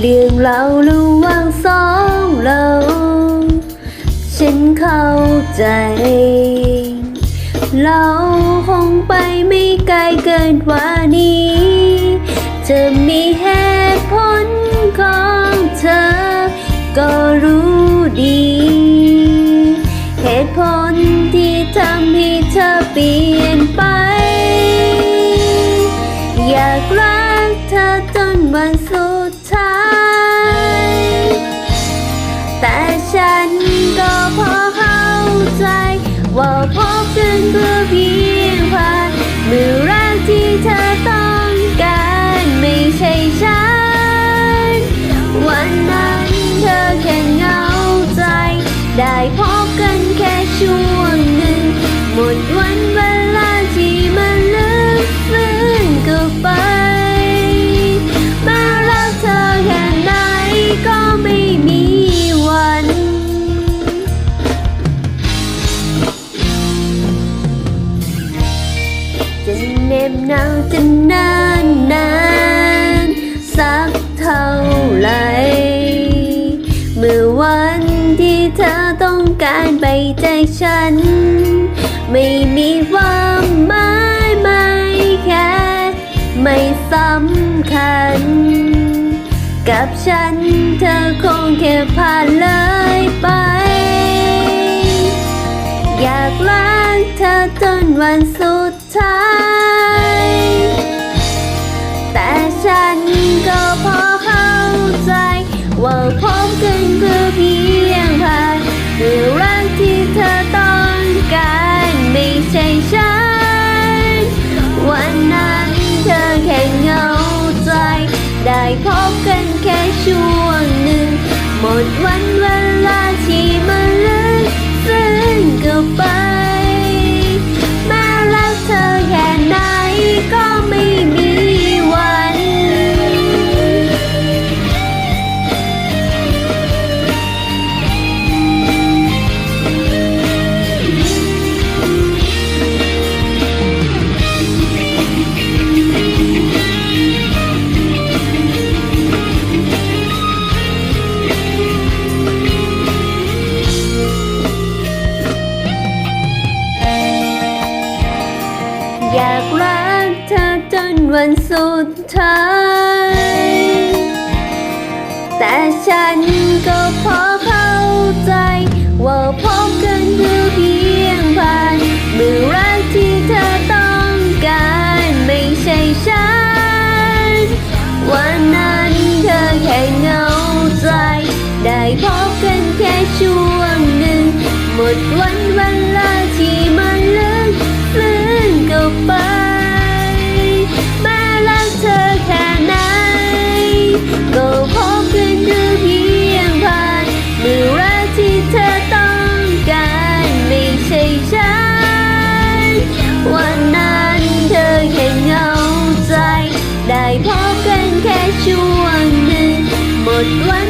เราระหว่างสองเรา ฉันเข้าใจ เราคงไปไม่ไกลเกินกว่านี้ จะมีเห หนาวจะนานนานสักเท่าไหรเมื่อวันที่เธอต้องการไปจากฉัน ไม่มีความหมายไม่แค่ไม่สำคัญ กับฉันเธอคงแค่ผ่านเลยไป อยากรักเธอจนวันสุดท้าย ได้พบกันแค่ช่วงหนึ่ง หมดวัน อยากรักเธอจนวันสุดท้าย แต่ฉันก็พอเข้าใจว่าพอ ได้พบกันแค่ช่วงหนึ่งหมดวัน